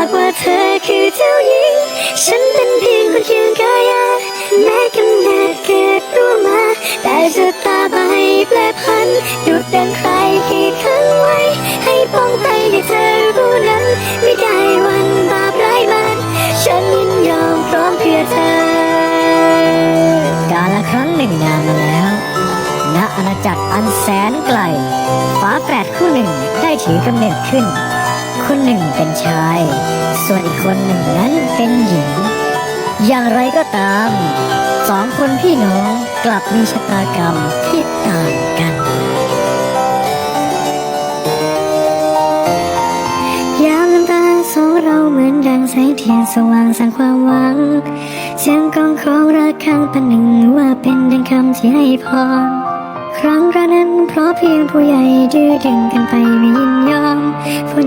ากว่าเธอคือเจ้าหญิง ฉันเป็นเพียงคนเคียงกายาแม้กำเนิดเกิดร่วมา แต่ชะตาไปแปรพันดุดดังใครขีดขังไว้ ให้ป้องไปให้เธอรู้นั้น ไม่ได้วันบาปร้ายมัน ฉันยินยอมพร้อมเพื่อเธอกาลครั้งหนึ่งนานมาแล้วณอาณาจักรอันแสนไกลฝาแฝดคู่หนึ่งได้ถือกำเนิดขึ้น คนหนึ่งเป็นชาย ส่วนอีกคนหนึ่งนั้นเป็นหญิง อย่างไรก็ตาม สองคนพี่น้องกลับมีชะตากรรมที่ต่างกัน ยามน้ำตาสองเราเหมือนดังแสงเทียนสว่างสร้างความหวัง เสียงกองของระฆังป็นหนึ่งว่าเป็นดังคำที่ให้พรครั้งแรกนั้นเพราะเพียงผู้ใหญ่ดื้อดึงกันไปไม่ยินยอม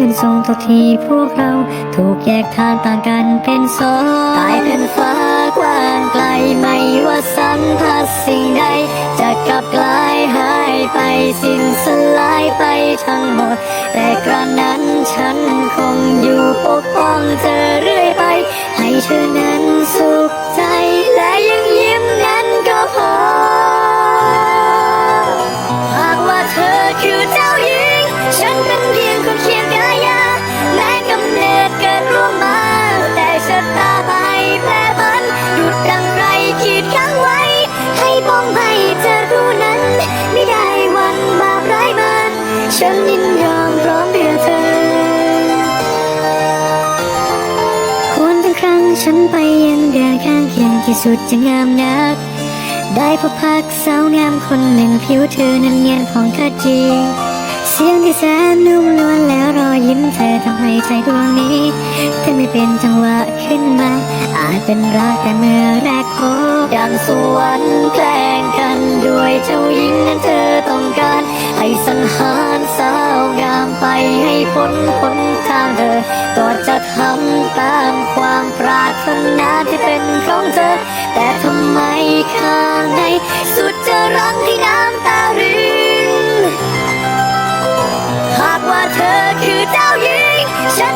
ผู้นั้นทรงตกที่พวกเรา ถูกแยกทางต่างกันเป็นสองตายเป็นฟ้ากว้างไกลไม่ว่าสัมผัสสิ่งใด จะกลับกลายหายไปสิ้นสลายไปทั้งหมด แต่กระนั้นฉันคงอยู่ปกป้องเธอเรื่อยไป ให้เธอนั้นสุขใจ ฉันไปยังเดินข้างเคียงที่สุดจะงามนัก ได้พบพักสาวงามคนหนึ่งผิวเธอนั้นเนียนผ่องขจีเสียงที่แสนนุ่มนวลแล้วรอยยิ้มเธอทำให้ใจดวงนี้ถ้าไม่เป็นจังหวะขึ้นมาอาจเป็นรักแต่เมื่อแรกพบดังสวรรค์แกล้ง ด้วยเจ้าหญิงนั้นเธอต้องการ ให้สังหารสาวงามไปให้พ้นพ้นทางเธอ ก็จะทำตามความปรารถนาที่เป็นของเธอ แต่ทำไมข้างในสุดจะรังให้น้ำตารินหากว่าเธอคือเจ้าหญิงฉัน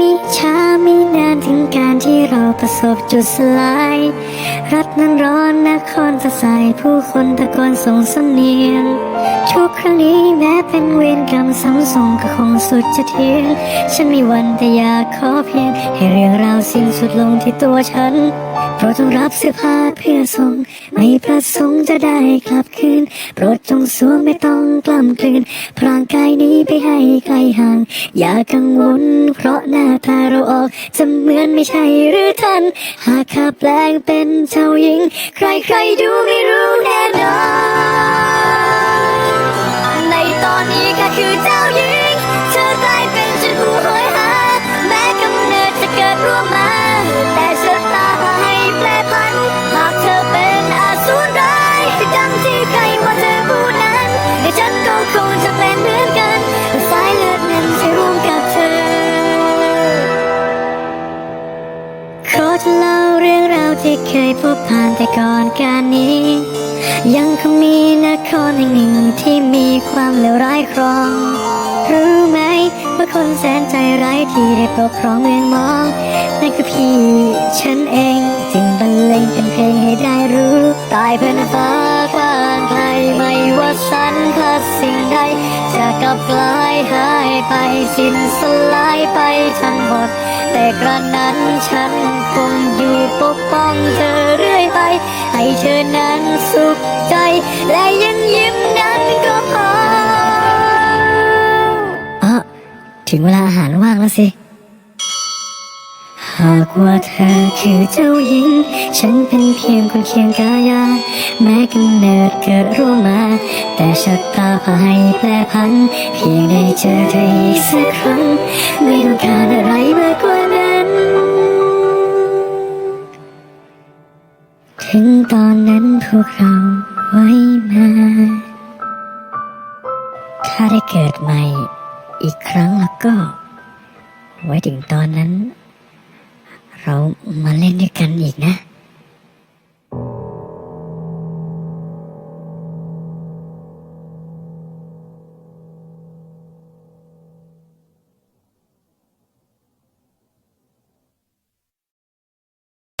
มีช้าไม่นานถึงการที่เราประสบจุดสลาย รัฐนั้นร้อนนครสดใสผู้คนตะโกนส่งสำเนียงทุกครั้งนี้แม้เป็นเวรกรรมซ้ำส่งก็คงสุดจะเทียงฉันมีวันแต่อยากขอเพียง ให้เรื่องราวสิ้นสุดลงที่ตัวฉัน โปรดจงรับเสื้อผ้าเพื่อส่งไม่ประสงค์จะได้กลับคืน โปรดจงสวมไม่ต้องกล้ำกลืนพรางกายนี้ไปให้ไกลห่าง อย่ากังวล เพราะหน้าตาเราออก จะเหมือนไม่ใช่หรือท่าน หากข้าแปลงเป็นเจ้าหญิง ใครๆดูไม่รู้แน่นอนในตอนนี้ข้าคือเจ้า ที่เคยพบผ่านแต่ก่อนการนี้ ยังคงมีนครแห่งหนึ่งที่มีความเลวร้ายครอง รู้ไหมว่าคนแสนใจร้ายที่ได้ปกครองเมืองมองนั่นคือพี่ฉันเอง จึงบรรเลงเป็นเพลงให้ได้รู้ตายเป็นฟ้ากว้างไกลไม่ว่าสันพลัดสิ่งใดจะกลับกลายหาย ไปสิ้นสลายไปทั้งหมด แต่กระนั้นฉันคงอยู่ปกป้องเธอเรื่อยไป ให้เธอนั้นสุขใจ และยังยิ้มนั้นก็พออ๋อถึงเวลาอาหารว่างแล้วสิ หากว่าเธอคือเจ้าหญิง ฉันเป็นเพียงคนเคียงกายา แม้กำเนิดเกิดร่วมมา แต่ชะตาพาให้แปรพัน เพียงได้เจอเธออีกสักครั้ง ไม่ต้องการอะไรมากกว่านั้น ถึงตอนนั้นพวกเราไว้มา ถ้าได้เกิดใหม่อีกครั้งแล้วก็ ไว้ถึงตอนนั้น เรามาเล่นด้วยกันอีกนะ